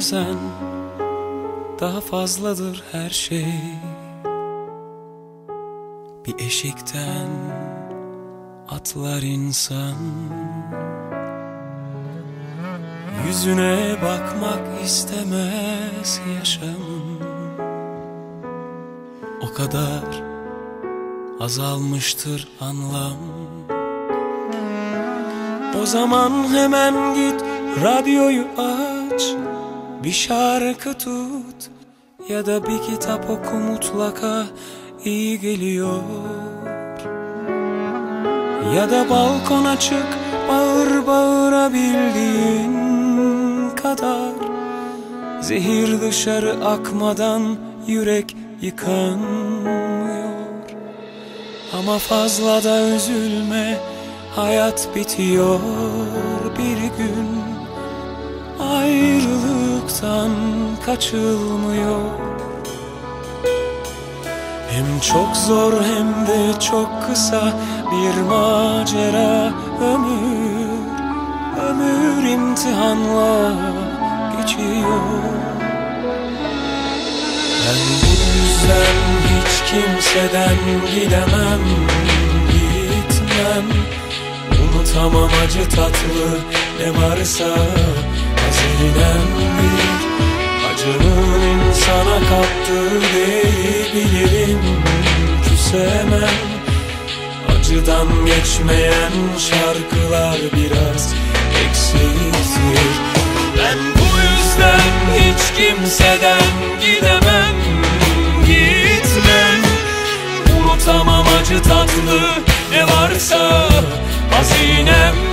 sen Daha fazladır her şey. Bir eşikten atlar insan. Yüzüne bakmak istemez yaşamın O kadar azalmıştır anlam. O zaman hemen git radyoyu aç Bir şarkı tut ya da bir kitap oku mutlaka iyi geliyor. Ya da balkona çık bağır bağırabildiğin kadar. Zehir dışarı akmadan yürek yıkanmıyor. Ama fazla da üzülme hayat bitiyor bir gün Ayrılıktan kaçılmıyor. Hem çok zor hem de çok kısa bir macera ömür Ömür imtihanla geçiyor. Ben bu yüzden hiç kimseden gidemem Gitmem. Unutamam acı tatlı ne varsa hazinemdir Acının insana kattığı bilirim Küsemem Acıdan geçmeyen şarkılar biraz eksiktir Ben bu yüzden hiç kimseden gidemem. Gitmem Unutamam acı tatlı ne varsa. Hazinemdir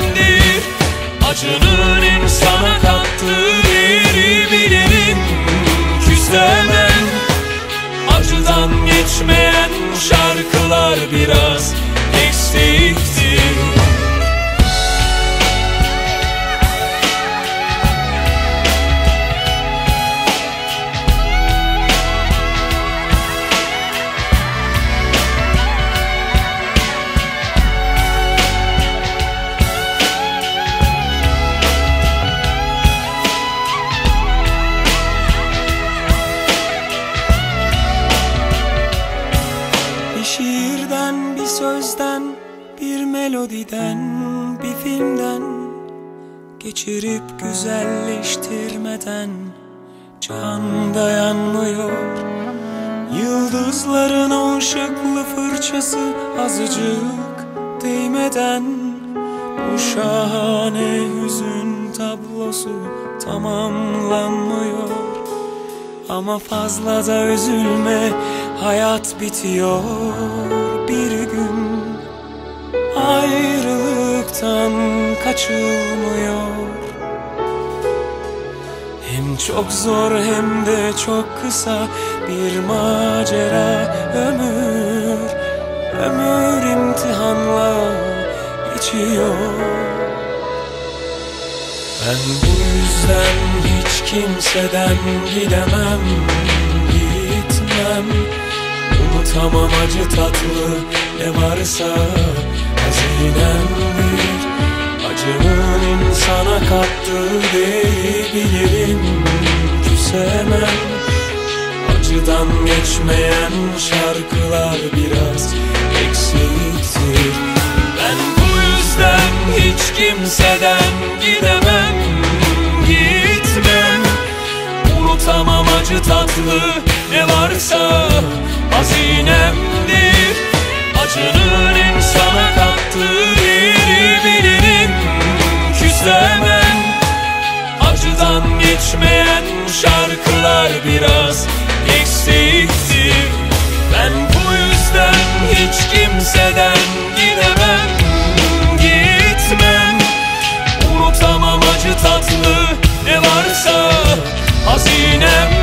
sözden, bir melodiden, bir filmden Geçirip güzelleştirmeden can dayanmıyor. Yıldızların o ışıklı fırçası azıcık değmeden Bu şahane hüzün tablosu tamamlanmıyor ama fazla da üzülme Hayat bitiyor bir gün. Ayrılıktan kaçılmıyor. Hem çok zor hem de çok kısa Bir macera ömür. Ömür imtihanla geçiyor ben bu yüzden hiç kimseden gidemem Gitmem. Unutamam acı tatlı ne varsa hazinemdir Acının insana kattığı değeri bilirim Küsemem. Acıdan geçmeyen şarkılar biraz eksiktir bu yüzden hiç kimseden gidemem. Gitmem Unutamam acı tatlı ne varsa hazinemdir. Acının insana kattığı sin embargo